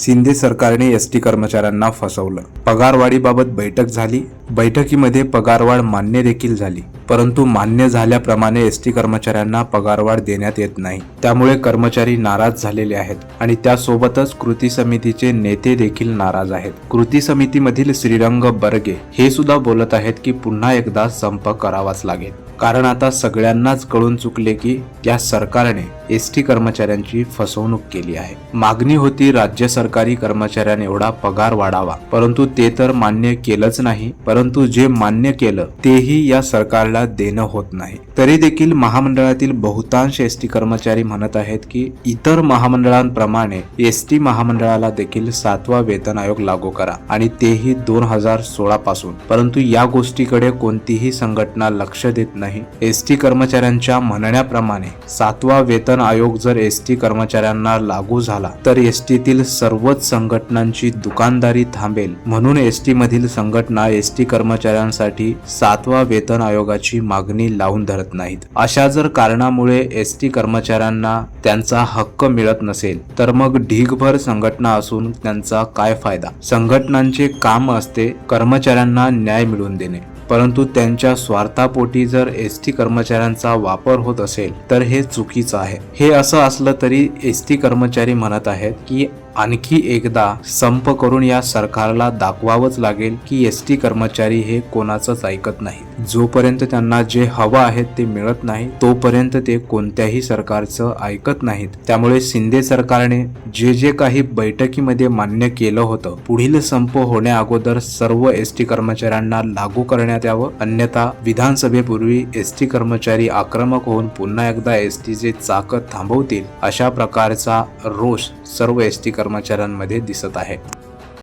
शिंदे सरकारने S T कर्मचाऱ्यांना फसवलं. पगारवाढीबाबत बैठक झाली. बैठकीमध्ये पगारवाढ मान्य देखील झाली. परंतु मान्य झाल्याप्रमाणे एस टी कर्मचाऱ्यांना पगारवाढ देण्यात येत नाही. त्यामुळे कर्मचारी नाराज झालेले आहेत आणि त्यासोबतच कृती समितीचे नेते देखील नाराज आहेत. कृती समितीमधील श्रीरंग बर्गे हे सुद्धा बोलत आहेत की पुन्हा एकदा संप करावाच लागेल. कारण आता सगळ्यांनाच कळून चुकले की या सरकारने एस टी कर्मचाऱ्यांची फसवणूक केली आहे. मागणी होती राज्य सरकारी कर्मचाऱ्यांनी एवढा पगार वाढावा. परंतु ते तर मान्य केलंच नाही. परंतु जे मान्य केलं तेही या सरकारला देणं होत नाही. तरी देखील महामंडळातील बहुतांश एस टी कर्मचारी म्हणत आहेत की इतर महामंडळांप्रमाणे एस टी महामंडळाला देखील सातवा वेतन आयोग लागू करा आणि तेही दोन हजार सोळा पासून. परंतु या गोष्टीकडे कोणतीही संघटना लक्ष देत नाही. एस टी कर्मचाऱ्यांच्या म्हणण्याप्रमाणे सातवा वेतन आयोग जर एस टी कर्मचाऱ्यांना लागू झाला तर एस टीतील सर्वच संघटनांची दुकानदारी थांबेल. म्हणून एस टी मधील संघटना एस टी कर्मचाऱ्यांसाठी सातवा वेतन आयोगाची मागणी लावून धरत नाहीत. अशा जर कारणामुळे एस टी कर्मचाऱ्यांना त्यांचा हक्क मिळत नसेल तर मग ढीगभर संघटना असून त्यांचा काय फायदा? संघटनांचे काम असते कर्मचाऱ्यांना न्याय मिळवून देणे. परंतु त्यांच्या स्वार्थापोटी जर एस टी कर्मचाऱ्यांचा वापर होत असेल तर हे चुकीचं आहे. हे असं असलं तरी एस टी कर्मचारी म्हणत आहेत की आणखी एकदा संप करून या सरकारला दाखवावंच लागेल की एस टी कर्मचारी हे कोणाचंच ऐकत नाही जोपर्यंत त्यांना जे हवं आहे ते मिळत नाही तोपर्यंत ते कोणत्याही सरकारचं ऐकत नाहीत. त्यामुळे शिंदे सरकारने जे जे काही बैठकीमध्ये मान्य केलं होतं पुढील संप होण्या अगोदर सर्व एस टी कर्मचाऱ्यांना लागू करण्यात यावं. अन्यथा विधानसभेपूर्वी एस टी कर्मचारी आक्रमक होऊन पुन्हा एकदा एस टीचे चाकत थांबवतील अशा प्रकारचा रोष सर्व एस टी कर्मचाऱ्यांमध्ये दिसत आहे.